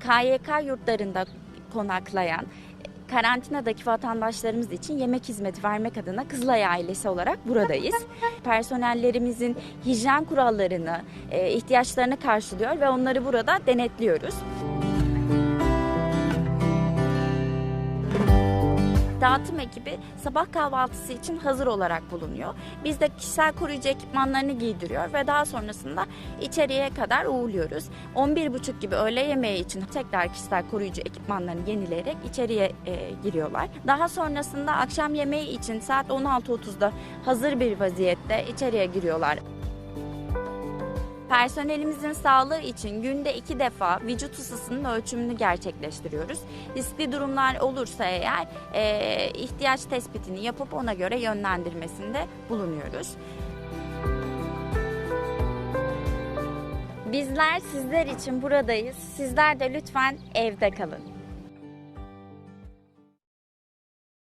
KYK yurtlarında konaklayan karantinadaki vatandaşlarımız için yemek hizmeti vermek adına Kızılay ailesi olarak buradayız. Personellerimizin hijyen kurallarını, e, ihtiyaçlarını karşılıyor ve onları burada denetliyoruz. Dağıtım ekibi sabah kahvaltısı için hazır olarak bulunuyor. Biz de kişisel koruyucu ekipmanlarını giydiriyor ve daha sonrasında içeriye kadar uğurluyoruz. 11.30 gibi öğle yemeği için tekrar kişisel koruyucu ekipmanlarını yenileyerek içeriye e, giriyorlar. Daha sonrasında akşam yemeği için saat 16.30'da hazır bir vaziyette içeriye giriyorlar. Personelimizin sağlığı için günde iki defa vücut ısısının ölçümünü gerçekleştiriyoruz. Riskli durumlar olursa eğer e, ihtiyaç tespitini yapıp ona göre yönlendirmesinde bulunuyoruz. Bizler sizler için buradayız. Sizler de lütfen evde kalın.